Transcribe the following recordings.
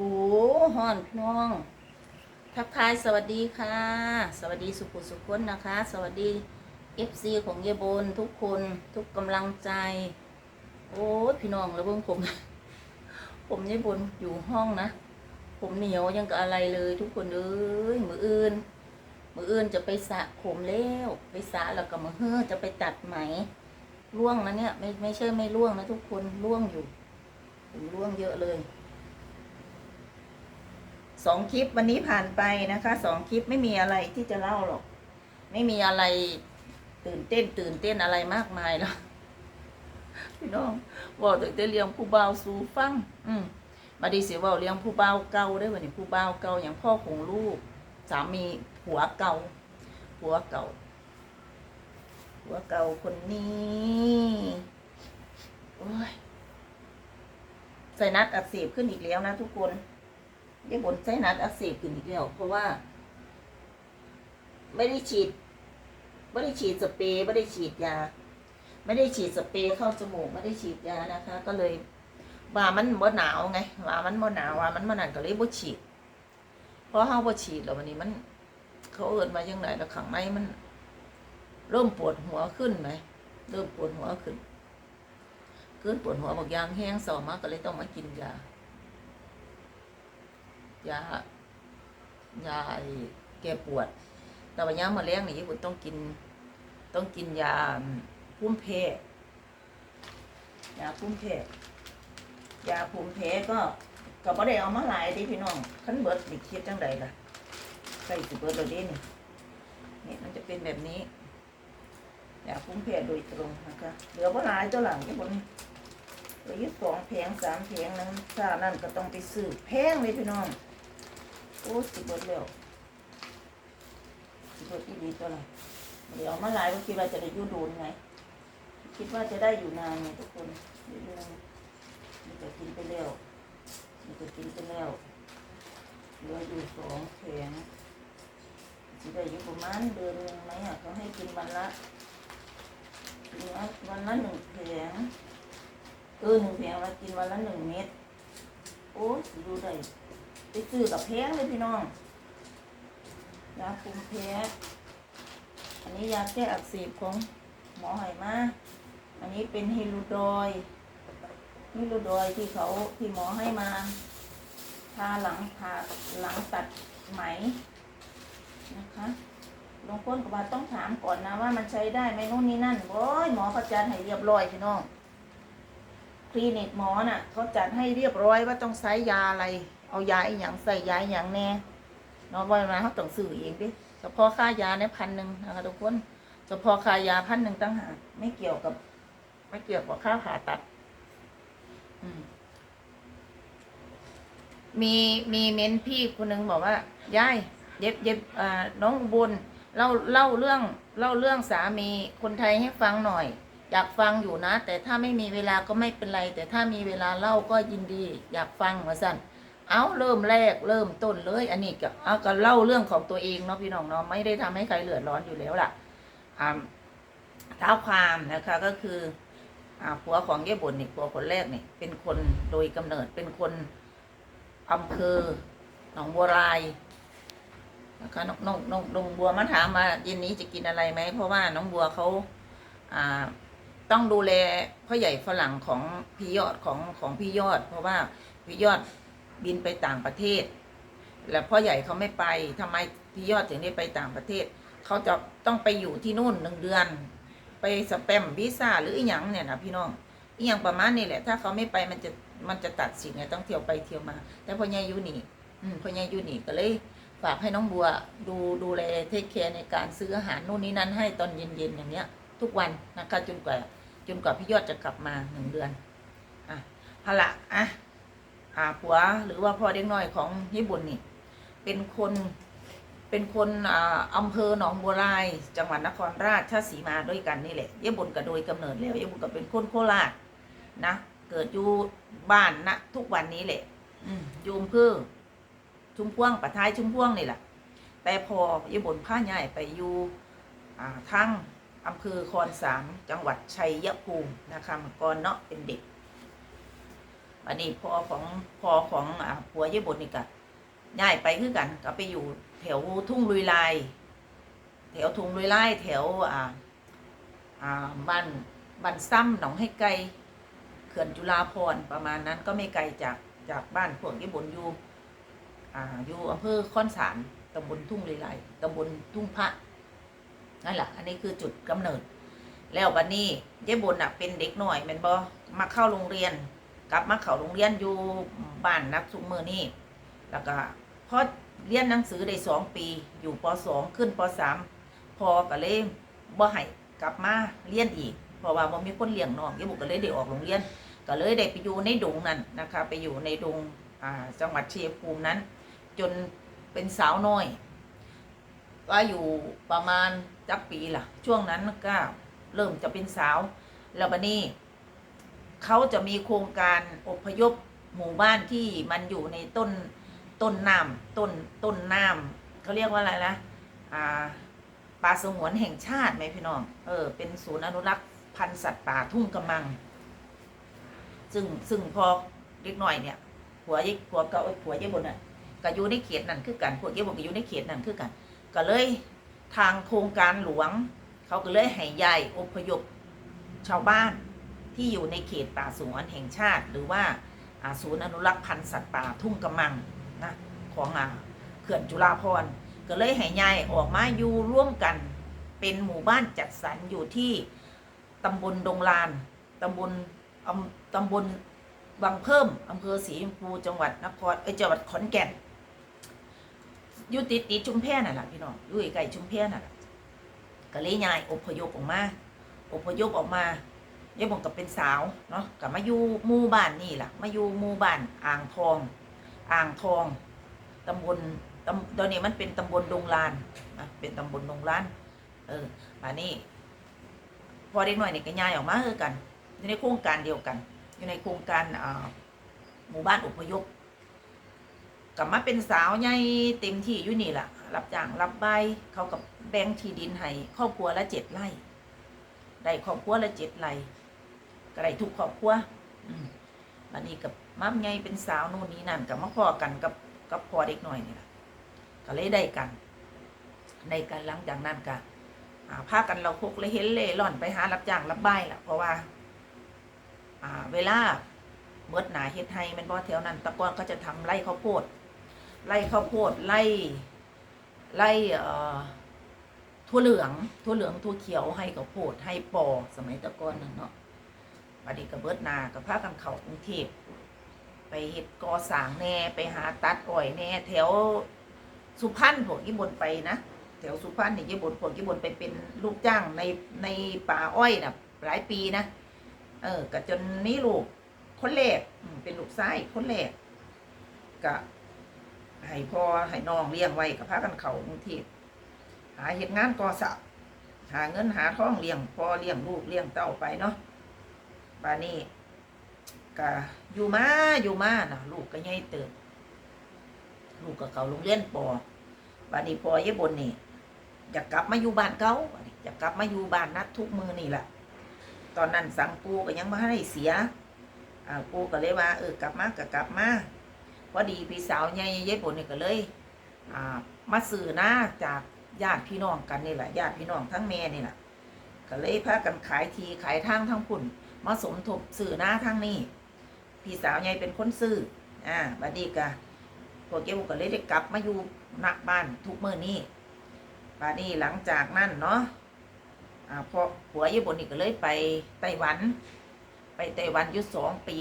ห่อนพี่น้อง ทักทายสวัสดีค่ะ สวัสดีสุขุสุขคนนะคะ สวัสดี FC ของเยบนทุกคนทุกกำลังใจ โอ้ยพี่น้องแล้วเพิ่งผม ผมเยบนอยู่ห้องนะ ผมเหนียวยังกับอะไรเลยทุกคนเอ้ยมืออื่น มืออื่นจะไปสระผมแล้วไปสระแล้วก็มาเฮ้อจะไปตัดไหมร่วงนะเนี่ย ไม่ไม่ใช่ไม่ร่วงนะทุกคนร่วงอยู่ผมร่วงเยอะเลย สองคลิปวันนี้ผ่านไปนะคะสองคลิปไม่มีอะไรที่จะเล่าหรอก ไม่มีอะไรตื่นเต้นตื่นเต้นอะไรมากมายหรอกพี่น้องบอกแต่เลี้ยงผู้เบาสู่ฟัง อืมมาดีเสียว่าเลี้ยงผู้เบาเก่าได้วันนี้ผู้เบาเก่าอย่างพ่อของลูก สามีผัวเก่าผัวเก่าผัวเก่าคนนี้โอ้ยใส่นัดอักเสบขึ้นอีกแล้วนะทุกคน ยายบนไส้นัดอักเสบขึ้นอีกแล้วเพราะว่า ไม่ได้ฉีดไม่ได้ฉีดสเปรย์ไม่ได้ฉีดยา ไม่ได้ฉีดสเปรย์เข้าจมูกไม่ได้ฉีดยานะคะ ก็เลยว่ามันบ่หนาวไงว่ามันบ่หนาวว่ามันบ่นั่นก็เลยบ่ฉีดเพราะเฮาบ่ฉีดแล้ววันนี้มัน เขาเอิ้นมาจังไดแล้วข้างในมัน เริ่มปวดหัวขึ้นไหมเริ่มปวดหัวขึ้นขึ้นปวดหัวบอกยางแห้งสอมากก็เลยต้องมากินยา ยายาแก้ปวด แต่ว่ายามมาแรงนี่ญี่ปุ่นต้องกิน ต้องกินยาพุ่มเพยาพุ่มเพยาพุ่มเพก็ก็บ่ได้เอามาหลายดิพี่น้องคันเบิดนี่คิดจังไดล่ะใส่สิเบิดเลยดินี่นี่มันจะเป็นแบบนี้ยาพุ่มเพโดยตรงนะคะเหลือบ่หลายตัวหลังญี่ปุ่นนี่เหลือยู่สองแผงสามแผงนั้นถ้านั่นก็ต้องไปซื้อแพงเลยพี่น้อง อ้สิเบิดแล้วสิเบิดอีดีตัวละเดี๋ยวมาหลายก็คิดว่าจะได้ยู่โดนไง คิดว่าจะได้อยู่นานไงทุกคนเรื่อยๆมันจะกินไปแล้วมันจะกินไปแล้วเหลืออยู่สองแผงสิได้อยู่ประมาณเดือนหนึ่งไหมอะเขาให้กินวันละกินวันละหนึ่งแผงเออหนึ่งแผงเรากินวันละหนึ่งเม็ดโอ้สิดูได้ ไปซื้อกับแพงเลยพี่น้องยาคุมแพ้ อันนี้ยาแก้อักเสบของหมอไหมา อันนี้เป็นฮิลูดอยฮิลูดอยที่เขาที่หมอให้มาทาหลังทาหลังตัดไหมนะคะลงพ้นกับว่าต้องถามก่อนนะว่ามันใช้ได้ไหมนู่นนี่นั่นโอ้ยหมอเขาจัดให้เรียบร้อยพี่น้อง คลินิกหมอน่ะเขาจัดให้เรียบร้อยว่าต้องใช้ยาอะไร เอายาอีหยังใส่ยาอีหยังแน่เนาะว่ามาเขาต้องซื้อเองดิเฉพาะค่ายาเนี่ยพันหนึ่งนะคะทุกคนเฉพาะค่ายาพันหนึ่งตั้งหากไม่เกี่ยวกับ ไม่เกี่ยวกับค่าผ่าตัด อืมมีมีเม้นพี่คนหนึ่งบอกว่ายายเย็บเย็บน้องบุญเล่าเล่าเรื่องเล่าเรื่องสามีคนไทยให้ฟังหน่อย อยากฟังอยู่นะ แต่ถ้าไม่มีเวลาก็ไม่เป็นไร แต่ถ้ามีเวลาเล่าก็ยินดี อยากฟังเหมาสั่น เอาเริ่มแรกเริ่มต้นเลย อันนี้ก็เอาก็เล่าเรื่องของตัวเองเนาะพี่น้องเนาะไม่ได้ทำให้ใครเดือดร้อนอยู่แล้วล่ะอ่าเท้าความนะคะก็คืออผัวของเย่บุญนี่ผัวคนแรกนี่เป็นคนโดยกำเนิดเป็นคนอำเภอหนองบัวลายนะคะน้องน้องน้องน้องบัวมาถามมาเย็นนี้จะกินอะไรไหมเพราะว่าน้องบัวเขาอ่าต้องดูแลพ่อใหญ่ฝรั่งของพี่ยอดของของพี่ยอด เพราะว่าพี่ยอด บินไปต่างประเทศ แล้วพ่อใหญ่เขาไม่ไปทำไมพี่ยอดถึงได้ไปต่างประเทศ เขาจะต้องไปอยู่ที่นู่นหนึ่งเดือน ไปสแปมวีซ่าหรืออีหยังเนี่ยนะพี่น้องอีหยังประมาณนี้แหละ ถ้าเขาไม่ไปมันจะมันจะตัดสินไงต้องเที่ยวไปเที่ยวมา แต่พ่อใหญ่อยู่นี่อืมพ่อใหญ่อยู่นี่ก็เลยฝากให้น้องบัวดูดูแลเทคแคร์ในการซื้ออาหารนู่นนี่นั่นให้ตอนเย็นๆอย่างเนี้ย ทุกวันนะคะจนกว่าจนกว่าพี่ยอดจะกลับมาหนึ่งเดือน อะฮะละอะ อ่าผัวหรือว่าพ่อเด็กน้อยของญี่ปุ่นนี่ เป็นคนเป็นคนอ่าอำเภอหนองบัวลาย จังหวัดนครราชสีมาด้วยกันนี่แหละญี่ปุ่นก็โดยกำเนิดแล้วญี่ปุ่นก็เป็นคนโคราชนะเกิดอยู่บ้านนะทุกวันนี้แหละ อืมยูอำเภอชุมพวงปะท้ายชุมพวงนี่แหละแต่พอญี่ปุ่นพาใหญ่ไปอยู่อ่าทั้งอำเภอคอนสามจังหวัดชัยภูมินะคะเมื่อก่อนเนาะเป็นเด็ก วันนี้พอของพอของอ่าผัวยายบนนี่ก็ย้ายไปคือกัน ก็ไปอยู่แถวทุ่งลุยลายแถวทุ่งลุยลายแถวอ่าอ่าบ้านบ้านซ้ำหนองให้ไกลเขื่อนจุฬาภรณ์ประมาณนั้นก็ไม่ไกลจากจากบ้านพวกยายบนอยู่อ่าอยู่อำเภอค่อนสารตำบลทุ่งลุยลายตำบลทุ่งพระนั่นแหละอันนี้คือจุดกำเนิด แล้วบัดนี้ยายบนอะเป็นเด็กหน่อยแม่นบ่มาเข้าโรงเรียน กลับมาเข้าโรงเรียนอยู่บ้านนักสุมมือนี่แล้วก็พอเรียนหนังสือได้สองปี อยู่ปสองขึ้นปสามพอก็เลยบ่ให้กลับมาเรียนอีก เพราะว่าบ่มีคนเลี้ยงน้องยายบุก็เลยได้ออกโรงเรียน ก็เลยได้ไปอยู่ในดงนั้นนะคะ ไปอยู่ในดงอ่าจังหวัดเชัยงภูมินั้น จนเป็นสาวน้อย ก็อยู่ประมาณจักปีล่ะ ช่วงนั้นก็เริ่มจะเป็นสาว แล้วบัดนี้ เขาจะมีโครงการอพยพหมู่บ้านที่มันอยู่ในต้นต้นน้ำต้นต้นน้ำเขาเรียกว่าอะไรนะอ่าป่าสงวนแห่งชาติไหมพี่น้องเออเป็นศูนย์อนุรักษ์พันธุ์สัตว์ป่าทุ่งกำมัง ซึ่งซึ่งพอเล็กหน่อยเนี่ยผัวยิผัวเก่าผัวยี่บนอะก็อยู่ในเขตนั้นคือกันพวกยี่บนก็อยู่ในเขตนั้นคือกัน ก็เลยทางโครงการหลวง เขาก็เลยให้ย้ายอพยพชาวบ้าน ที่อยู่ในเขตป่าสงวนแห่งชาติ หรือว่าศูนย์อนุรักษ์พันธุ์สัตว์ป่าทุ่งกำมังนะของอเขื่อนจุฬาภรณ์ก็เลยให้ย้ายออกมาอยู่ร่วมกันเป็นหมู่บ้านจัดสรรอยู่ที่ตำบลดงลานตำบลอำตำบลวังเพิ่มอำเภอศรีชมพูจังหวัดนครเอจังหวัดขอนแก่นอยู่ติดติดชุมแพนั่นแหละพี่น้องอยู่ใกล้ชุมแพนั่นแหละก็เลยย้ายอพยพออกมาอพยพออกมา ยายบอกกับเป็นสาวเนาะกับมาอยู่หมู่บ้านนี่แหละมาอยู่หมู่บ้านอ่างทอง อ่างทองตำบลตำตอนนี้มันเป็นตำบลดงลานนะเป็นตำบลดงลาน เออมานี่พอเด็กหน่อยนี่ก็ย้ายออกมาคือกัน อยู่ในโครงการเดียวกัน อยู่ในโครงการอ่าหมู่บ้านอพยพกลับมาเป็นสาวใหญ่เต็มที่อยู่นี่แหละรับจ้างรับใบเขากับแบ่งที่ดินให้ครอบครัวละเจ็ดไร่ได้ครอบครัวละเจ็ดไร่ ก็ได้ทุกครอบครัวอืมบันนี้กับมัมไงเป็นสาวนู่นนี่นั่นกับมาพ่อกันกับกับพ่อเด็กหน่อยนี่แหละก็เลยได้กันได้กันหลังจากนั้นก็อ่าพากันเราคุกเลยเห็นเล่ร่อนไปหารับจ้างรับใบล่ะเพราะว่าอ่าเวลาเมื่อหนาเฮ็ดให้แมันบ่แถวนั้นตะกอนก็จะทำไร่ข้าวโพดไล่ข้าวโพดไล่ไล่เอ่อทั่วเหลืองทั่วเหลืองทั่วเขียวให้ข้าวโพดให้ปอสมัยตะกอนนั่นเนาะ บัดนี้ก็เบิดนากับพากันเข้ากรุงเทพไปเฮ็ดก่อสร้างแน่ไปหาตัดอ้อยแน่แถวสุพรรณพวกญี่ปุ่นไปนะแถวสุพรรณนี่ญี่ปุ่นพวกญี่ปุ่นไปเป็นลูกจ้างในในป่าอ้อยน่ะหลายปีนะเออก็จนนี้ลูกคนแรกเป็นลูกชายคนแรกก็ให้พ่อให้น้องเลี้ยงไว้กับพากันเขากรุงเทพหาเหตุงานก่อสร้างหาเงินหาท้องเลี้ยงพ่อเลี้ยงลูกเลี้ยงเต้าไปเนาะ บานี้ก็อยู่มาอยู่มานะลูกก็ใหญ่เติบลูกก็เขาโรงเรียนปอบานี้พอยายบนนี่อยากกลับมาอยู่บ้านเก่าอยากกลับมาอยู่บ้านนัดทุกมือนี่แหละตอนนั้นสังปูก็ยังไม่ให้เสียอ่าปูก็เลยว่าเออกลับมาก็กลับมาพอดีพี่สาวใหญ่ยายผลนี่ก็เลยอ่ามาสื่อหน้าจากญาติพี่น้องกันนี่แหละญาติพี่น้องทั้งแม่นี่แหละก็เลยพากันขายทีขายทางทั้งพุ่น มาสมทบสื่อหน้าทั้งนี้ พี่สาวใหญ่เป็นคนซื้ออ่าบัดนี้ก็พวกเก็บก็เลยได้กลับมาอยู่นักบ้านทุกเมื่อนี้บัดนี้หลังจากนั้นเนาะอ่าพอผัวญี่ปุ่นนี่ก็เลยไปไต้หวัน ไปไต้หวันอยู่สองปี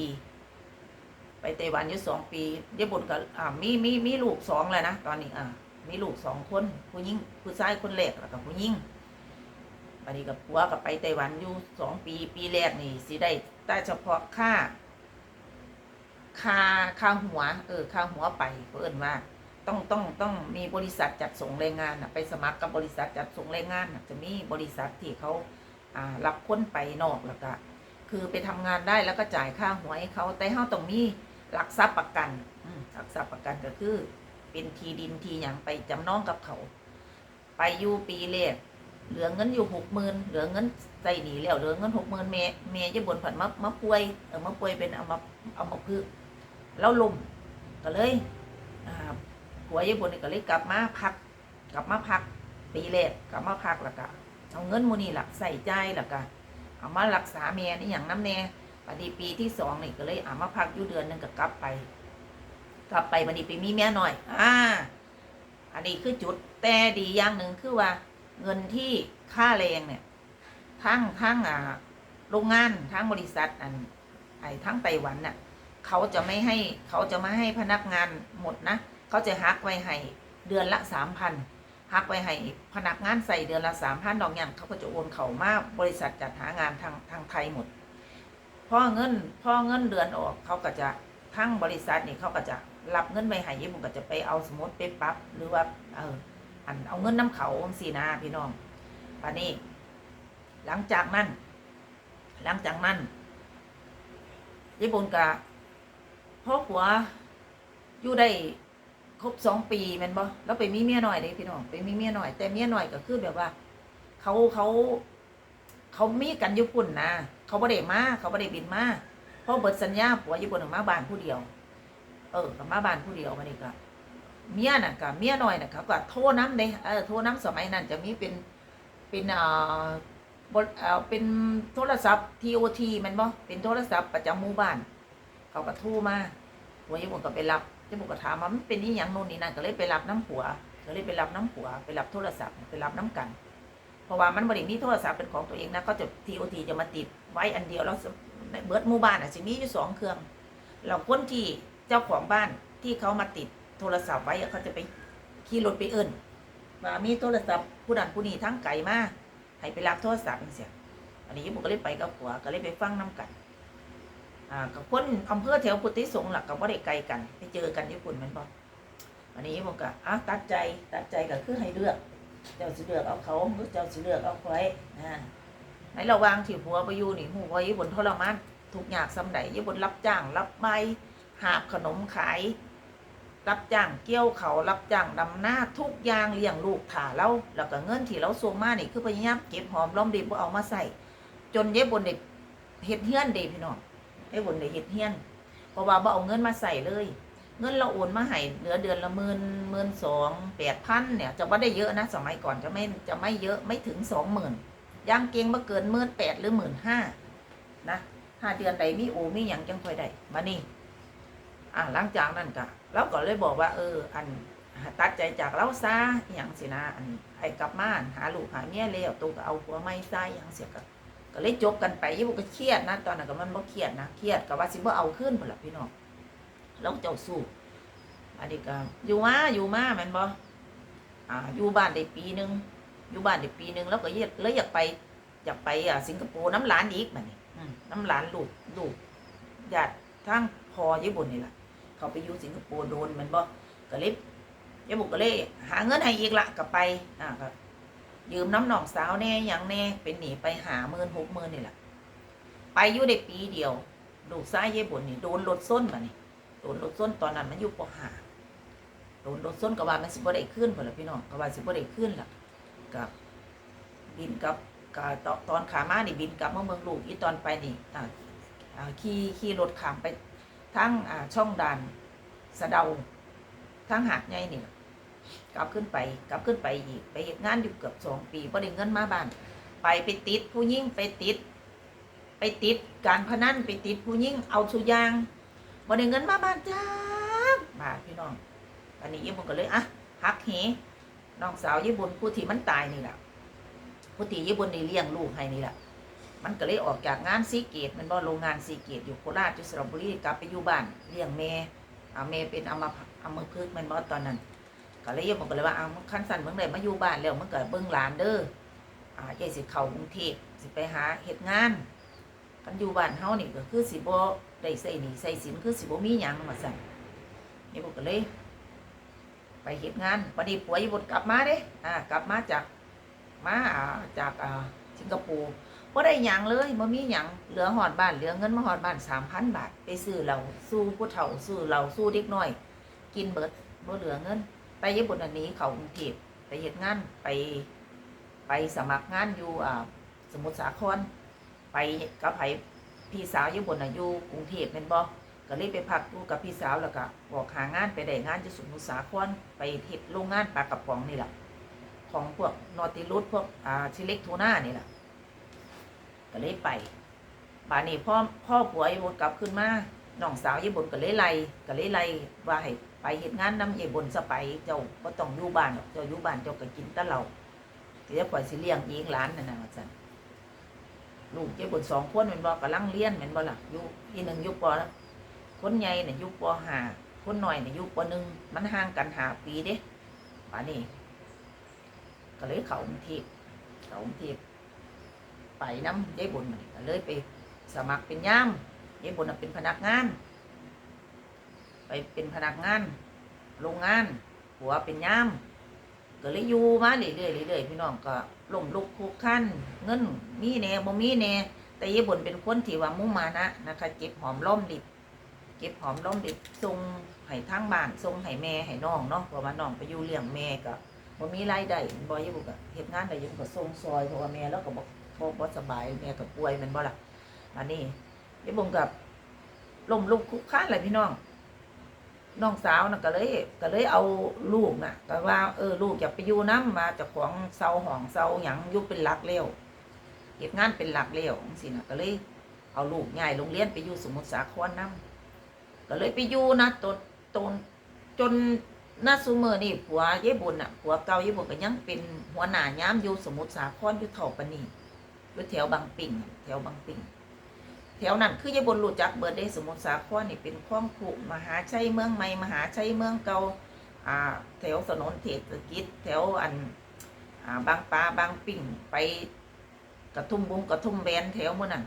ไปไต้หวันอยู่สองปีญี่ปุ่นก็อ่ามีมีมีลูกสองแล้วนะตอนนี้อ่ามีลูกสองคนผู้หญิงผู้ชายคนแรกแล้วก็ผู้หญิง บัดนี้กับผัวกับไปไต้หวันอยู่สองปีปีแรกนี่สิได้แต่เฉพาะค่าค่าค่าหัว เออค่าหัวไปเพิ่นว่าต้องต้องต้องมีบริษัทจัดส่งแรงงานนะไปสมัครกับบริษัทจัดส่งแรงงานนะจะมีบริษัทที่เขาอ่ารับคนไปนอกแล้วก็คือไปทำงานได้แล้วก็จ่ายค่าหัวให้เขาแต่เขาต้องมีหลักทรัพย์ประกันหลักทรัพย์ประกันก็คือ เป็นทีดินทีอย่างไปจำนองกับเขา ไปอยู่ปีแรก เหลือเงินอยู่หกหมื่นเหลือเงินใส่หนีแล้วเหลือเงินหกหมื่นเมย์เมยายบนผันมามาป่วยเออมาป่วยเป็นเอามาเอามาพึกษ์แล้วลมก็เลยอ่าผัวยายบนนี่ก็เลยกลับมาพัก กลับมาพักปีแรกกลับมาพักแล้วก็เอาเงินมูนี่หลักใส่ใจแล้วก็เอามารักษาเมียนี่อย่างน้ำแน่บัดนี้ปีที่สองนี่ก็เลยเอามาพักอยู่เดือนหนึ่งก็กลับไป กลับไปบัดนี้ไปมีเมียหน่อย อ่า อันนี้คือจุดแต่ดีอย่างหนึ่งคือว่า เงินที่ค่าแรงเนี่ยทั้งทั้งอ่าโรงงานทั้งบริษัทอันไอ้ทั้งไต้หวันน่ะเขาจะไม่ให้เขาจะไม่ให้พนักงานหมดนะเขาจะหักไว้ให้เดือนละสามพันหักไว้ให้พนักงานใส่เดือนละสามพันดอกอย่างเขาก็จะโอนเขามาบริษัทจัดหางานทางทางไทยหมดพ่อเงินพ่อเงินเดือนออกเขาก็จะทั้งบริษัทนี่เขาก็จะรับเงินไปให้ญี่ปุ่นก็จะไปเอาสมมติไปปรับหรือว่าเออ อันเอาเงินน้ำเขาสีนาพี่น้องปานนี้ หลังจากนั้น หลังจากนั้นญี่ปุ่นกะพ่อผัวอยู่ได้ครบสองปีแมันบ่แล้วไปมีเมียหน่อยเลยพี่น้องไปมีเมียหน่อย แต่เมียหน่อยก็คือแบบว่า เขาเขา เขามีกันญี่ปุ่นนะเขาบ่ได้มาเขาบ่ได้บินมาเพราะเบิดสัญญาผัวญี่ปุ่นมาบ้านผู้เดียว เออมาบ้านผู้เดียวมานี่ก็ เมียน่ะกับเมียน้อยน่ะเขาก็โทรน้ำเด้เออโทรน้ำสมัยนั้นจะมีเป็นเป็นเอ่อบทเอ่อเป็นโทรศัพท์ TOT แมันบ่เป็นโทรศัพท์ประจำหมู่บ้าน เขาก็โทรมาหัวยี่ปุ่นก็ไปรับยี่ปุ่นก็ถามว่ามันเป็นนี่ยังโน่นนี่นั่นก็เลยไปรับน้ำผัวก็เลยไปรับน้ำผัว ไปรับโทรศัพท์ไปรับน้ำกัน เพราะว่ามันบริมีโทรศัพท์เป็นของตัวเองนะเขาจะ TOT จะมาติดไว้อันเดียวแล้วเบิร์ดหมู่บ้านอะจะมีอยู่สองเครื่อง เราคนที่เจ้าของบ้านที่เขามาติด โทรศัพท์ไว้เขาจะไปขี่รถไปเอิ้นว่ามีโทรศัพท์ผู้นั้นผู้นี้ทั้งไก่มาให้ไปรับโทรศัพท์จังเสียอันนี้ผมก็เลยไปกับผัวก็เลยไปฟังน้กัน อ่ากับคนอำเภอแถวพุทธิสงฆ์หลักกับว่าได้ไกลกัน ไปเจอกันญี่ปุ่นมันบ่อันนี้ผมก็อะตัดใจตัดใจก็คือให้เลือก เจ้าสิเลือกเอาเขาหรือเจ้าสิเลือกเอาใครนะในระหว่างที่ผัวไปอยู่นี่หูว่าญี่ปุ่นทรมานทุกอย่างสำใดญี่ปุ่นรับจ้างรับใบหาบขนมขาย รับจ้างเกี่ยวเขารับจ้างดำหน้าทุกอย่างเลี้ยงลูกถ่าเราแล้วก็เงินที่เราส่งมานี่คือพยายามเก็บหอมรอมริบเอามาใส่จนเย็บบนเด็กเฮ็ดเฮี้ยนเด็พี่น้องเย็บบนเด็กเฮ็ดเฮี้ยนเพราะว่าบ่เอาเงินมาใส่เลย เงินเราโอนมาให้เหลือเดือนละหมื่นหมื่นสองแปดพันเนี่ย จะว่าได้เยอะนะ สมัยก่อนจะไม่จะไม่เยอะไม่ถึงสองหมื่นย่างเก่งมาเกินหมื่นแปดหรือหมื่นห้านะห้าเดือนใดมีโอมีอย่างจังค่อยได้มานี่อะหลังจากนั้นก็ เราก็เลยบอกว่า เออ อันตัดใจจากเราซะอย่างสินะอันให้กลับมาหาลูกหาเมียแล้วตัวก็เอาผัวไม่ใส่อย่างเสียก็ก็เลยจบกันไปยี่บุก็เครียดนะตอนนั้นก็มันบ่เครียดนะเครียดก็ว่าสิบ่เอาขึ้นพุ่นละพี่น้องแล้วเจ้าสู้อันนี้ก็อยู่มาอยู่มาแม่นบ่อ่าอยู่บ้านได้ปีหนึงอยู่บ้านได้ปีหนึงแล้วก็เลยอยากไปอยากไปอ่าสิงคโปร์น้ำหลานอีกบัดนี้น้ำหลานลูกลูกญาติทางพอญี่ปุ่นนี่แหละ เขาไปอยู่สิงคโปร์โดนมันบ่ก็เลยยายบุกก็เลยหาเงินให้อีกละก็ไปอ่าก็ยืมน้ำหนองสาวแน่ยังแน่เป็นหนีไปหาหมื่นหกหมื่นนี่แหละไปอยู่ได้ปีเดียวลูกซ้ายยายบุญนี่โดนรถส้นมานี่โดนรถส้นตอนนั้นมันอยู่ปหาโดนรถส้นก็ว่ามันสิบ่ได้ขึ้นพุ่นล่ะพี่น้องก็ว่าสิบ่ได้ขึ้นล่ะกับบินกับกับตอนขามานี่บินกลับมาเมืองลูกอีตอนไปนี่อ่าอ่าขี่ขี่รถขามไป ทั้งช่องด่านสะเดาทั้งหาดใหญ่นี่กลับขึ้นไปกลับขึ้นไปอีกไปเฮ็ดงานอยู่เกือบสองปีพอได้เงินมาบ้าน ไปไปติดผู้ยิ่งไปติด ไปติดการพนันไปติดผู้ยิ่งเอาสุยางบ่ได้เงินมาบ้านจ้าบาทพี่น้องอันนี้ยี่บุญก็เลยอะหักเหน้องสาวยี่บุญผู้ที่มันตายนี่แหละผู้ที่ยี่บุญนี่เลี้ยงลูกให้นี่แหละ มันก็เลยออกจากงานซีเกตมันบ่โรงงานซีเกตอยู่โคราชอยู่สระบุรีกลับไปอยู่บ้านเลี้ยงแม่อาแม่เป็นอัมพอัมพฤกษ์มันบ่ตอนนั้นก็เลยบอกเลยว่าเอาขั้นสั้นมึงได้มาอยู่บ้านแล้วมึงก็เบิ่งหลานเด้ออ่าใหญ่สิเข้ากรุงเทพสิไปหาเฮ็ดงานกันอยู่บ้านเฮานี่ก็คือสิบ่ได้ใส่หนีใส่สินคือสิบ่มีหยังว่าซั่นนี่บอกก็เลย ไปเฮ็ดงานพอดีผัวอีบดกลับมาเด้อ่ากลับมาจากมาอ่าจากอ่าสิงคโปร์ บ่ได้หยังเลยบ่มีหยังเหลือหอดบ้านเหลือเงินมาหอดบ้าน3,000บาท ไปซื้อเหล้าสู้ผู้เฒ่าซื้อเหล้าสู้เด็กน้อย กินเบิดบ่เหลือเงิน ไปญี่ปุ่นอันนี้เขากรุงเทพไปเฮ็ดงานไป ไปสมัครงานอยู่อ่าสมุทรสาคร ไปกับไผพี่สาวอยู่บนอายุกรุงเทพเป็นบ่ก็เลยไปพักอยู่กับพี่สาวแล้วก็บอกหางานไปได้งานที่สมุทรสาครไปเฮ็ดโรงงานปลากระป๋องนี่แหละของพวกนอติลุสพวกอ่าชิเล็กทูน่านี่แหละ ก็เลยไปบานนี้พ่อพ่อผัวยายบนกลับขึ้นมาน้องสาวยายบนก็เลยไล่ก็เลยไล่ว่าให้ไปเฮ็ดงานน้ำยายบนสไปเจ้าบ่ต้องอยู่บ้านเจ้าอยู่บ้านเจ้าก็กินแต่เหล้าเดี๋ยวข่อยสิเลี้ยงอีกหลานนั่นน่ะว่าซั่นลูกเจ้าบุญสองคนแมันบอกกำลังเรียนแมันบ่ล่ะอยู่อีหนึ่งยุบปอคนใหญ่เนี่ยยุบปอหาคนหน่อยเนี่ยยุบปอหนึ่งมันห่างกันหาปีเด้ป่านนี้ก็เลยเขากรุงเทพเขากรุงเทพ ไปน้ำยายบุญมานี่ก็เลยไปสมัครเป็นย่ามยายบุญน่ะเป็นพนักงาน ไปเป็นพนักงาน โรงงาน หัวเป็นย่ามก็เลยอยู่มาเรื่อยๆเรื่อยๆพี่น้องก็ล่มลุกคุกคลันเงินมีแน่บ่มีแน่แต่ยายบนเป็นคนที่ว่ามุ่งมานะนะคะเก็บหอมร่อมดิบเก็บหอมร่อมดิบส่งให้ทางบ้านส่งให้แม่ให้น้องเนาะเพราะว่าน้องไปอยู่เลี้ยงแม่ก็บ่มีรายได้บ่ยายบุก็เฮ็ดงานได้อยังก็ส่งซอยเพราะว่าแม่แล้วก็บ่ บ่บ่สบายแม่ก็ป่วยมันบ่ล่ะอันนี้ยายบุกับล่มลุกคุกคลันเลยพี่น้อง น้องสาวน่ะก็เลย ก็เลยเอาลูกน่ะ ก็ว่าเออลูกอย่าไปอยู่น้ำมาจากของเซาห้องเซาหยังยู่เป็นหลักเร็วเก็บงานเป็นหลักเร็วจังซี่น่ะก็เลย เอาลูกย้ายโรงเรียนไปอยู่สมุทรสาครน้ำก็เลยไปอยู่นะตนตนจนน้าซูเมอร์นี่ผัวเย่บุญน่ะผัวเก่าเย่บุญก็ยังเป็นหัวหน้ายามอยู่สมุทรสาครอยู่เท่าปนนี อยู่แถวบางปิ่งแถวบางปิ่งแถวนั้นคือยายบนรู้จักเบิร์ดเดสมุทรสาครนี่เป็นคลองผูมหาชัยเมืองใหม่มหาชัยเมืองเก่าอ่าแถวถนนเทศกิจแถวอันอ่าบางปลาบางปิ่งไปกระทุ่มบุงกระทุ่มแบนแถวเมื่อนั้น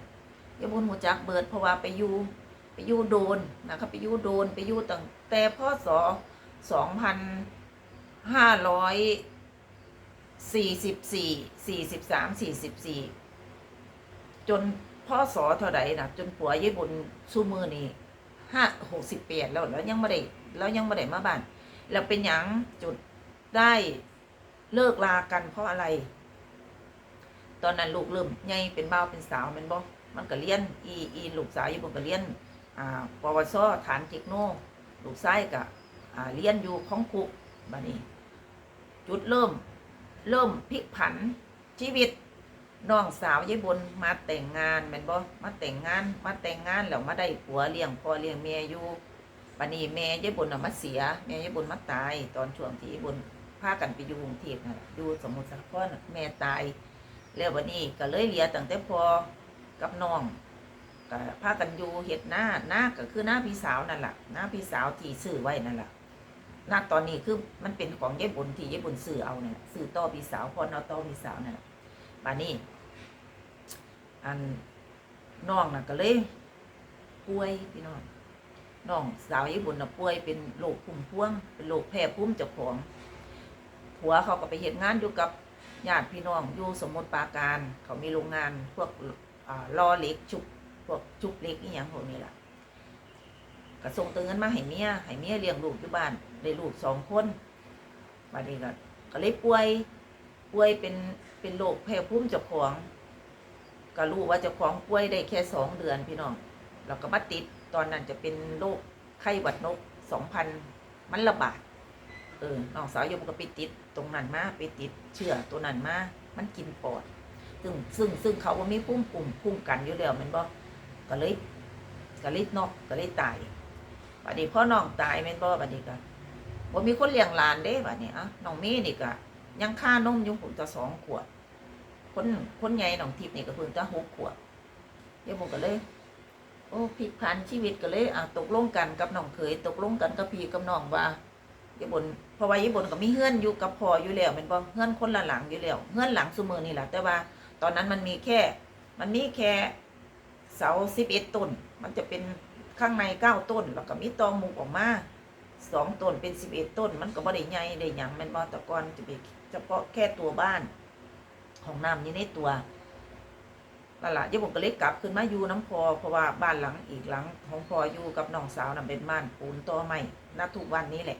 ยายบนรู้จักเบิร์ดเพราะว่าไปอยู่ไปอยู่โดนนะครับไปอยู่โดนไปอยู่ตั้งแต่พศสองพันห้าร้อยสี่สิบสี่สี่สิบสามสี่สิบสี่ จนพ่อสอเท่าใดนะจนผัวยี่บุญสู้มือนี่ห้าหกสิบแปดแล้วแล้วยังไม่ได้แล้วยังไม่ได้มาบ้านแล้วเป็นหยังจุดได้เลิกลากันเพราะอะไร ตอนนั้นลูกเริ่มใหญ่เป็นบ่าวเป็นสาวมันบ่มันก็เรียนอีอีลูกสาวยี่บุญก็เรียนอ่าปวสฐานเทคโนลูกชายก็อ่าเรียนอยู่ของคุกบ้านี้ จุดเริ่ม เริ่มพลิกผันชีวิต น้องสาวยายบนมาแต่งงานแม่นบ่มาแต่งงานมาแต่งงานแล้วมาได้ผัวเลี้ยงพ่อเลี้ยงแม่อยู่บัดนี้แม่ยายบนน่ะมาเสียแม่ยายบนมาตาย ตอนช่วงที่ยายบนพากันไปอยู่กรุงเทพน่ะอยู่สมุทรสาครแม่ตาย แล้ววันนี้ก็เลยเหลือตั้งแต่พอกับน้องก็พากันอยู่เฮ็ดหน้าหน้าก็คือหน้าพี่สาวนั่นแหละหน้าพี่สาวที่ซื้อไว้นั่นแหละหน้าตอนนี้คือมันเป็นของยายบนที่ยายบนซื้อเอาเนี่ยซื้อต่อพี่สาวพอเอาต่อพี่สาวนั่นล่ะ บานี้ อันน้องน่ะก็เลยป่วยพี่น้องน้องสาวญี่ปุ่นน่ะป่วยเป็นโรคภูมิพวง เป็นโรคแพ้ภูมิเจ้าของผัวเขาก็ไปเห็นงานอยู่กับญาติพี่น้องอยู่สมุทรปราการ เขามีโรงงานพวกอ่าลอเล็กชุบพวกชุบเล็กนี่อย่างพวกนี้แหละก็ส่งเตือนมาให้เมียให้เมียเลี้ยงลูกอยู่บ้านได้ลูกสองคนบาดนี้ก็ก็เลยป่วยป่วยเป็น เป็นโรคแพ้ภูมิเจ้าของก็รู้ว่าเจ้าของป่วยได้แค่สองเดือนพี่น้องแล้วก็มาติดตอนนั้นจะเป็นโรคไข้หวัดนกสองพันมันระบาดเออน้องสาวยมก็ไปติดตรงนั้นมาไปติดเชื้อตัวนั้นมามันกินปอด ซึ่งซึ่งซึ่งเขาว่ามีภูมิปุ่มภูมิกันอยู่แล้วมันบ่ก็เลยก็เลยนอกก็เลยตายบัดนี้พ่อน้องตายแม่นบ่บัดนี้ก็บ่มีคนเลี้ยงหลานเด้บัดนี้อะน้องเมย์นี่ก็ ยังค่านมอยู่ผมจะสองขวบคนคนใหญ่หนองทิพย์นี่ก็เพิ่งจะหกขวบเดี๋ยวผมก็เลย โอ้พลิกผันชีวิตก็เลยอะตกลงกันกับน้องเขยตกลงกันกับพี่กับน้องว่าญี่ปุ่นเพราะว่าญี่ปุ่นก็มีเฮือนอยู่กับพออยู่แล้วแมันบ่เฮือนคนละหลังอยู่แล้วเฮือนหลังซุมือนี่แหละแต่ว่าตอนนั้นมันมีแค่ มันมีแค่เสาสิบเอ็ดต้น มันจะเป็นข้างในเก้าต้น แล้วก็มีตอหมูออกมา สองต้นเป็นสิบเอ็ดต้น มันก็บ่ได้ใหญ่ได้หยังมันบ่ตะกอนจะไปเฉพาะแค่ตัวบ้านของน้ำอยู่ในตัวนั่นแหละยายผมก็เลยกลับขึ้นมาอยู่น้ำพอเพราะว่าบ้านหลังอีกหลัง ของพออยู่กับน้องสาวน่ะเป็นบ้านปูนต่อไม้ณทุกวันนี้แหละ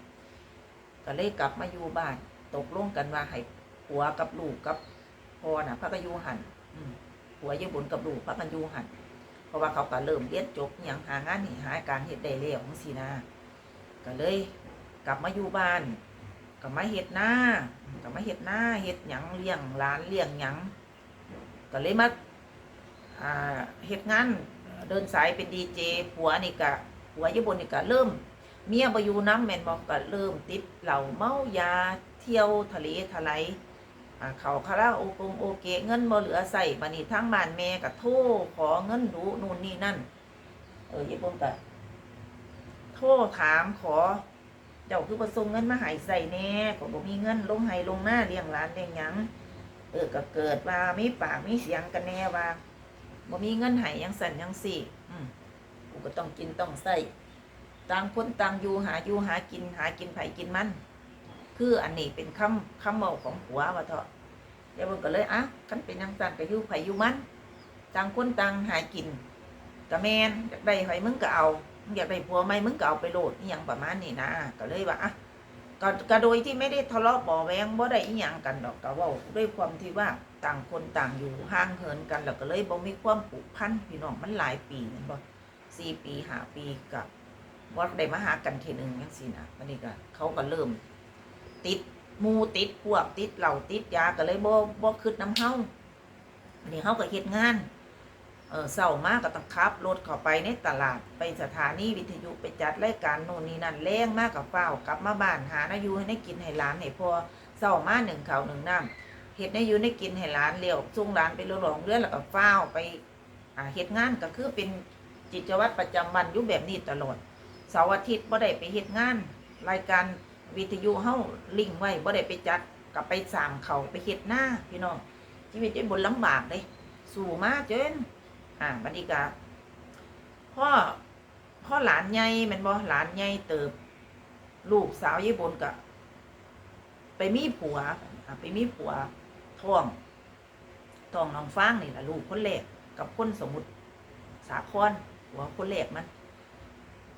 ก็เลยกลับมาอยู่บ้าน ตกลงกันว่าให้ผัวกับลูกกับพอน่ะพระก็อยู่หันอืผัวยายบุญกับลูกพระกันอยู่หันเพราะว่าเขาก็เริ่มเรียนจบอย่างหางานนี่หาการเฮ็ดได้แล้วจังซี่นะ ก็เลย กลับมาอยู่บ้านก็มาเฮ็ดหน้าก็มาเฮ็ดหน้าเฮ็ดหยังเลี้ยงหลานเลี้ยงหยังก็เลยมาเฮ็ดงานเดินสายเป็นดีเจผัวนี่ก็ผัวญี่ปุ่นนี่ก็เริ่ม เมียบอยู่น้ำแมนบอกก็เริ่มติดเหล้าเมายาเที่ยวทะเลทลายอ่เขาคาราโอเกงโอเกเงินบ่เหลือใส่บัดนี้ทางบ้านแม่ก็โทรขอเงินดูนู่นนี่นั่น เออญี่ปุ่นก็ โทรถามขอ เจ้าคือประสงเงินมาหายใส่แน่ก็บ่มีเงินลงให้ลงหน้าเลี้ยงหลานเลี้ยงหยังเออก็เกิดว่ามีปากไมีเสียงกันแน่ว่าบ่มีเงินห้ยังสั่นยังสี่อืมกูก็ต้องกินต้องใส่ต่างคนต่างอยู่หาอยู่หากินหากินไผกินมัน คืออันนี้เป็นคำคำเมาของผัวว่าเถอะเดี๋ยวมันก็เลยอะกันเป็นยังสั่นก็อยู่ไผอยู่มันต่างคนต่างหากินก็แมนอยากได้ไผมึงก็เอา อยากได้ผัวไหมมึงก็เอาไปโหลดอหย่างประมาณนี้นะก็เลยว่าอะก็ก็โดยที่ไม่ได้ทะเลาะเบาะแวงบ่ได้อีหยังกันดอกก็เว่าด้วยความที่ว่าต่างคนต่างอยู่ห่างเหินกันแล้วก็เลยบ่มีความผูกพันพี่น้องมันหลายปีแม่นบ่สี่ปีห้าปีกับบ่ได้มาหากันทีหนึงจังซี่นะวันนี้ก็เขาก็เริ่ม ติดมูติดพวกติดเหล้าติดยาก็เลยบ่บ่คิดน้ำเฮาอันนี้เฮาก็เฮ็ดงาน เออเศร้ามากก็ต้องขับรถเข้าไปในตลาดไปสถานีวิทยุไปจัดรายการโน่นนี่นั่นแรงมากกับเฝ้ากลับมาบ้านหานายูให้ได้กินให้หลานให้พอเศร้ามาหนึ่งเขาหนึ่งน้ำเฮ็ดนายูได้กินให้หลานเลี้ยวส่งหลานไปโรงเรือนแล้วก็เฝ้าไปเฮ็ดงานก็คือเป็นกิจวัตรประจำวันอยู่แบบนี้ตลอดเสาร์อาทิตย์บ่ได้ไปเฮ็ดงาน รายการวิทยุเฮาลิงไว้บ่ได้ไปจัดกับไปสามเขาไปเฮ็ดหน้าพี่น้องชีวิตจะบนลำบากเลยสู้มากเจน อ่าบัดนี้กาพ่อพ่อหลานใหญ่แมันบ่หลานใหญ่เติบ ลูกสาวญี่ปุ่นกะไปมีผัวอ่าไปมีผัวท้องท้องน้องฟางนี่แหละลูกคนแรกกับคนสมุทรสาครหัวคนแรกมัน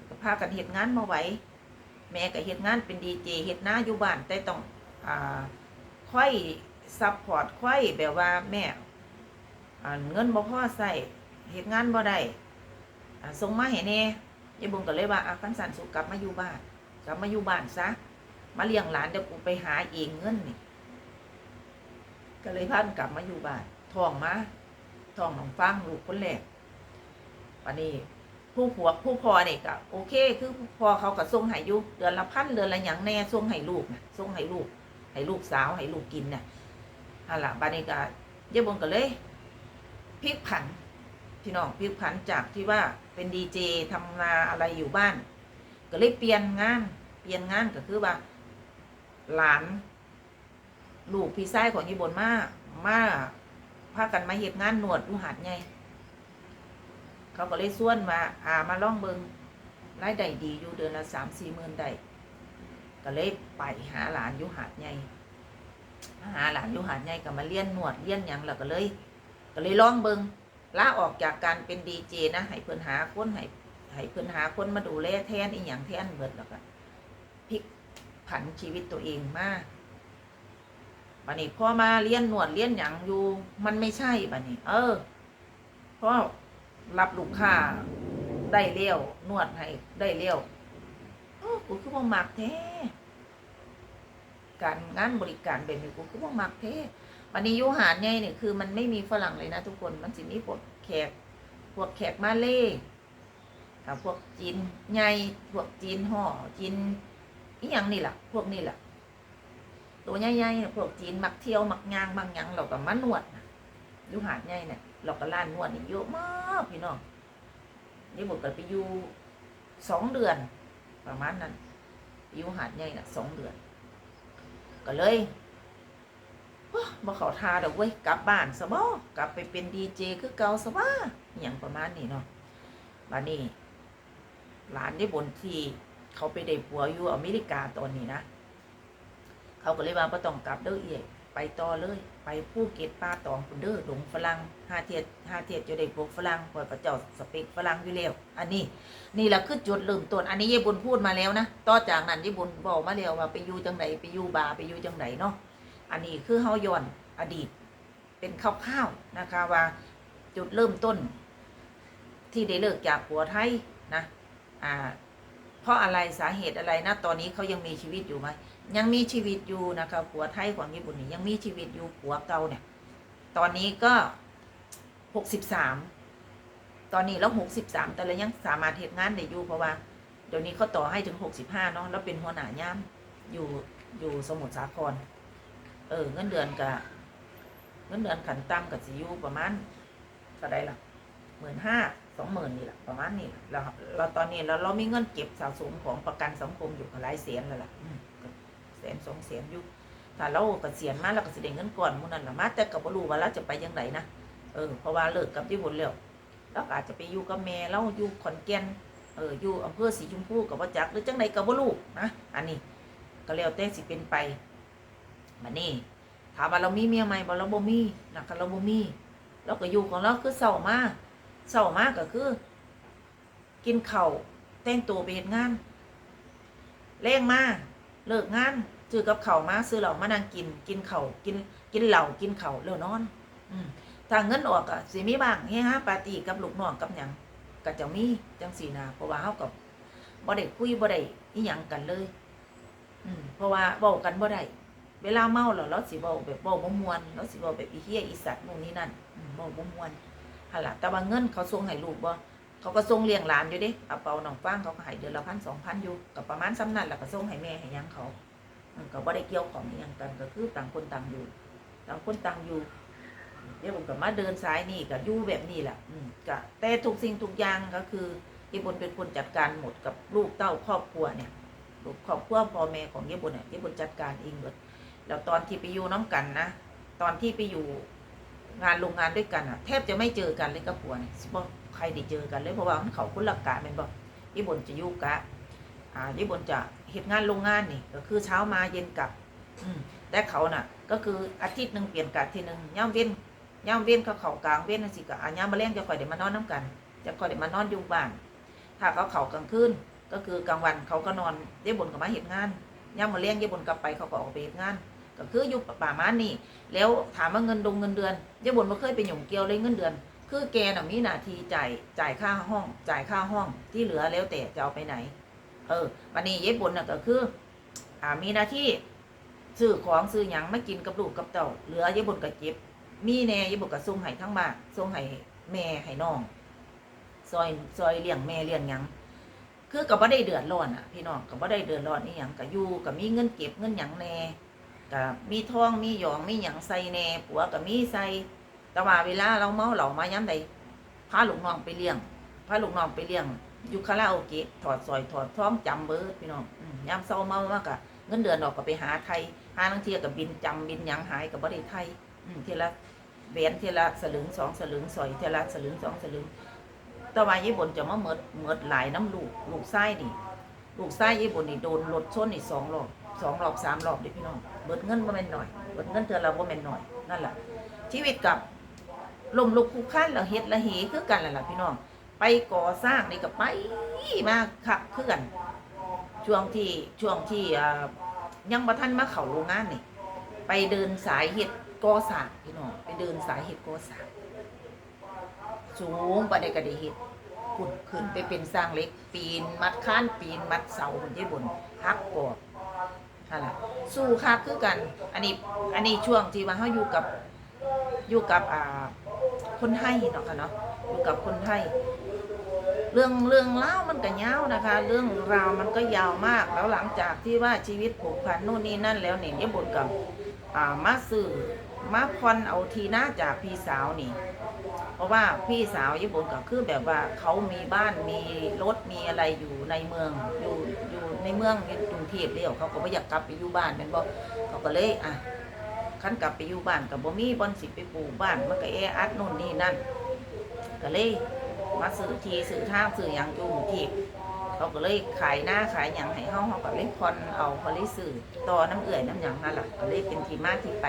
ก็พากันเหตุงานมาไหวแม่ก็เหตุงานเป็นดีเจเหตุหน้าอยู่บ้านแต่ต้องอ่าค่อยซัพพอร์ตค่อยแบบว่าแม่เงินบ่พ่อใส่ เฮ็ดงานบ่ได้ส่งมาให้แน่ยายบุญก็เลยว่าอะคันสันสุกลับมาอยู่บ้านกลับมาอยู่บ้านซะ มาเลี้ยงหลานเดี๋ยวกูไปหาเองเงินนี่ ก็เลยพากันกลับมาอยู่บ้านท้องมาท้องน้องฟังลูกคนแรกวันนี้ผู้ผัวผู้พ่อนี่ก็โอเค คือผู้พ่อเขาก็ส่งให้อยู่เดือนละพันเดือนละหยังแน่ส่งให้ลูกนะส่งให้ลูกให้ลูกสาวให้ลูกกินน่ะฮะล่ะบัดนี้ก็ยายบุญก็เลยพลิกผัน พี่น้องพลิกผันจากที่ว่าเป็นดีเจทำนาอะไรอยู่บ้าน ก็เลยเปลี่ยนงาน เปลี่ยนงานก็คือว่า หลาน ลูกพี่ชายของยี่บนมามาพากันมาเหตุงานหนวดอยู่หาดไงเขาก็เลยส่วนมาอามาล่องเบิงรายได้ดีอยู่เดือนละสามสี่หมื่นได้ก็เลยไปหาหลานอยู่หาดไงหาหลานอยู่หาดไงก็มาเลี้ยนหนวดเลี้ยนหยังแล้วก็เลย ก็เลยล่องเบิง ลาออกจากการเป็นดีเจนะให้เพื่อนหาคนให้ให้เพื่อนหาคนมาดูแลแทนอีหยังแทนเบิดแล้วก็พลิกผันชีวิตตัวเองมากบัดนี้พอมาเลี้ยนหนวดเลี้ยนหยังอยู่ มันไม่ใช่บัดนี้ เออพราะรับลูกค้าได้เลี้ยวนวดให้ได้เลี้ยวโอ้กูคือว่ามักแท้การงานบริการแบบนี้กูคือว่ามักแท้ วันนี้ยูหาดไงเนี่ยคือมันไม่มีฝรั่งเลยนะทุกคนมันสิมีพวกแขกพวกแขกมาเล่กับพวกจีนใหญ่พวกจีนห่อจีนอีหยังนี่แหละพวกนี่แหละตัวใหญ่ๆพวกจีนมักเที่ยวมักยางบางยังเราก็มานวดนะยูหาดไงเนี่ยเราก็ล้านนวดนี่เยอะมากพี่น้องนี่บอกกันไปอยู่สองเดือน ประมาณนั้นอยู่หาดใหญ่น่ะสองเดือน ก็เลย บ่เขาทาดอกเว้ยกลับบ้านซะบ่กลับไปเป็นดีเจคือเก่าซะว่าอหย่างประมาณนี้เนาะบัดนี้หลานได้บนที่เขาไปได้ผัวอยู่อเมริกาตอนนี้นะ เขาก็เลยว่าบ่ต้องกลับเด้อเอียไปต่อเลย ไปภูเก็ตป้าตองพุ่นเด้อดงฝรั่งหาเทียดหาเทียดจะได้พวกฝรั่งปล่อยพระเจ้าสเปกฝรั่งอยู่แล้วอันนี้ นี่แหละคือจุดเริ่มต้นอันนี้ยายบุญพูดมาแล้วนะต่อจากนั้นยายบุญบอกมาแล้วว่าไปอยู่จังไหนไปอยู่บาร์ไปอยู่จังไหนเนาะ อันนี้คือเฮาย้อนอดีต เป็นคร่าวๆนะคะว่าจุดเริ่มต้น ที่ได้เลิกจากผัวไทยนะอ่าเพราะอะไรสาเหตุอะไรนะตอนนี้เขายังมีชีวิตอยู่ไหมยังมีชีวิตอยู่นะคะผัวไทยของญี่ปุ่นนี่ยังมีชีวิตอยู่ผัวเก่าเนี่ย ตอนนี้ก็หกสิบสามตอนนี้แล้วหกสิบสามแต่เรายังสามารถเหตุงานได้อยู่เพราะว่าเดี๋ยวนี้เขาต่อให้ถึงหกสิบห้าเนาะแล้วเป็นหัวหน้าย่ามอยู่อยู่สมุทรสาคร เออ เงินเดือนกับเงินเดือนขันต่ำกับสิยูประมาณเท่าไรล่ะหมื่นห้าสองหมื่นนี่แหละประมาณนี้และเราเราตอนนี้เราเรามีเงินเก็บสะสมของประกันสังคมอยู่หลายแสนแล้วล่ะแสนสองแสนอยู่ถ้าเราเกษียณมาเราก็สิได้เงินก่อนมูนั้นละมาแต่ก็บ่รู้ว่าเราจะไปยังไงนะเออเพราะว่าเลิกกับญี่ปุ่นแล้วเราอาจจะไปอยู่กับแม่เราอยู่ขอนแก่นเอออยู่อำเภอสีชมพูกับว่าจักหรือจังใดกับบรูนะอันนี้ก็แล้วแต่สิเป็นไป มานี่ถามว่าเรามีเมียไหมบ่เราบ่มีนะคะเราบ่มีเราก็อยู่ของเราคือเศร้ามากเศร้ามากก็คือ กินเข้าวแต่งตัวไปเฮ็ดงานแรงมาเลิกงานซื้อกับเขามาซื้อเหล่ามานั่งกิน กินเขากิน กินเหล่ากินเขาแล้วนอน อืมถ้าเงินออกอะสิมีบ้างเฮฮาปาร์ตี้กับลูกน้องกับหยังก็จะมีจังสีนาเพราะว่าเฮากับบ่ได้คุยบ่ได้อีหยังกันเลย อืมเพราะว่าเว้ากันบ่ได้ เวลาเมาแล้วเราสิเว้าแบบเว้าบ่มวนเราสิเว้าแบบอีเหี้ยอีสัตว์นู่นนี่นั่นบอืมเว้าบ่มวนหั่นล่ะแต่ว่าเงินเขาส่งให้ลูกบ่เขาก็ส่งเลี้ยงหลานอยู่เด้เอาเปาหนองฟางเขาก็ให้เดือนละพันสองพันอยู่ก็ประมาณซ้ำนั้นแล้วก็ส่งให้แม่ให้ยังเขามันก็บ่ได้เกี่ยวของอย่างกันก็คือต่างคนต่างอยู่ต่างคนต่างอยู่เดี๋ยวผมก็มาเดินสายนี่ก็อยู่แบบนี้แหละอืมก็แต่ทุกสิ่งทุกอย่างก็คือญี่ปุ่นเป็นคนจัดการหมดกับลูกเต้าครอบครัวเนี่ยลูกครอบครัวพ่อแม่ของญี่ปุ่นเนี่ยญี่ปุ่นจัดการเองหมด แล้วตอนที่ไปอยู่น้องกันนะตอนที่ไปอยู่งานโรงงานด้วยกันอะแทบจะไม่เจอกันเลยกับผัวเนี่ยสิบ่ใครได้เจอกันเลยเพราะว่ามันเขาคนละกะแม่นบ่ญี่ปุ่นจะยู่กะ อ่าญี่ปุ่นจะเหตุงานโรงงานนี่ก็คือเช้ามาเย็นกลับ อืมแต่เขาน่ะ ก็คืออาทิตย์หนึ่งเปลี่ยนกะทีหนึ่งย่ำเว้นย่ำเว้นเขาเขากลางเว้นนั่นสิกะอะย่ำมาเลี้ยงจะคอยเดี๋ยวมานอนน้ำกัน จะคอยเดี๋ยวมานอนอยู่บ้าน ถ้าเขาเขากลางคืนก็คือกลางวันเขาก็นอนญี่ปุ่นก็มาเหตุงานย่ำมาเลี้ยงญี่ปุ่นกลับไปเขาก็ออกไปเหตุงาน ก็คืออยู่ป่ามานี่แล้วถามว่าเงินดงเงินเดือนญี่ปุ่นไม่เคยไปหยุ่งเกี่ยวเลยเงินเดือน คือแกน่ะมีหน้าที่จ่ายจ่ายค่าห้อง จ่ายค่าห้องที่เหลือแล้วแต่จะเอาไปไหน เออวันนี้ญี่ปุ่นน่ะก็คือ อ่ามีหน้าที่ซื้อของซื้อหยังไม่กินกับลูกกับเต่าเหลือญี่ปุ่นก็เก็บ มีแน่ญี่ปุ่นก็ส่งให้ทั้งบ้านส่งให้แม่ให้น้องซอยซอยเลี้ยงแม่เลี้ยงหยังคือก็บ่ได้เดือดร้อนอะ พี่น้องก็บ่ได้เดือดร้อนนี่หยังก็อยู่ก็มีเงินเก็บเงินหยังแน่ ก็มีทองมีหยองมีหยังใส่แน่ผัวก็มีใส่แต่ว่าเวลาเราเมาเหล้ามาย้ำใดพาลูกน้องไปเลี้ยงพาลูกน้องไปเลี้ยงอยู่คาราโอเกะถอดซอยถอดท้องจำเบอร์พี่น้องยามเศร้าเมามากอะเงินเดือนออกก็ไปหาไทยหาลังเทียกับบินจำบินหยังหายกับบ่ได้ไทยอืเทละแหวนเทละสลึงสองสลึงสอยเทละสลึงสองสลึงต่ว่าญี่ปุ่นจะมาเมิดเมิดหลายน้ำลูกลูกไส้นี่ลูกไส้ญี่ปุ่นนี่โดนรถชนนี่สองรอบ สองรอบสามรอบเด้พี่น้องเบิดเงินบ่แม่นหน่อยเบิดเงินเทื่อละบ่แม่นหน่อยนั่นแหละชีวิตกับลมลุกคลุกคลานแล้วเฮ็ดละเหคือกันแหละล่ะพี่น้อง ไปก่อสร้างนี่ก็ไปมาขับเคลื่อนช่วงที่ช่วงที่ยังบ่ทันมาเข้าโรงงานนี่ไปเดินสายเห็ดก่อสร้างพี่น้องไปเดินสายเห็ดก่อสร้างสูงไปได้ก็ได้เห็ดขุดขึ้นไปเป็นสร้างเล็กปีนมัดค้านปีนมัดเสาบนที่บนฮักกอ นั่นแหละสู้คักคือกัน อันนี้อันนี้ช่วงที่ว่าเขาอยู่กับอยู่กับอ่าคนไทยเนาะค่ะเนาะอยู่กับคนไทยเรื่องเรื่องเล่ามันก็ยาวนะคะ เรื่องราวมันก็ยาวมากแล้วหลังจากที่ว่าชีวิตผูกพันนู่นนี่นั่นแล้วเนี่ยยบุญกับอ่ามาสื่อมาพรเอาทีหน้าจากพี่สาวนี่ เพราะว่าพี่สาวยายบุญก็คือแบบว่าเขามีบ้านมีรถมีอะไรอยู่ในเมืองอยู่ ในเมืองอยู่กรุงเทพเดียวเขาก็ไม่อยากกลับไปอยู่บ้านเป็นบ่เขาก็เลยอะคันกลับไปอยู่บ้านกับบ่มีบอนสิไปปลูกบ้านมันก็แออัดนู่นนี่นั่นก็เลยมาซื้อทีซื้อทางซื้อหยังอยู่กรุงเทพเขาก็เลยขายหน้าขายหยังให้เฮาเฮาก็เลยผ่อนเอาเขาเลยซื้อต่อน้ำเอื่อยน้ำหยังนั่นแหละก็เลยเป็นที่มาที่ไป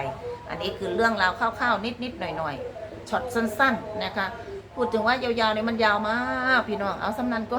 อันนี้คือเรื่องราวคร่าวๆนิดๆหน่อยๆช็อตสั้น ๆนะคะ พูดถึงว่ายาวๆเนี่ยมันยาวมากพี่น้องเอาสำนันก็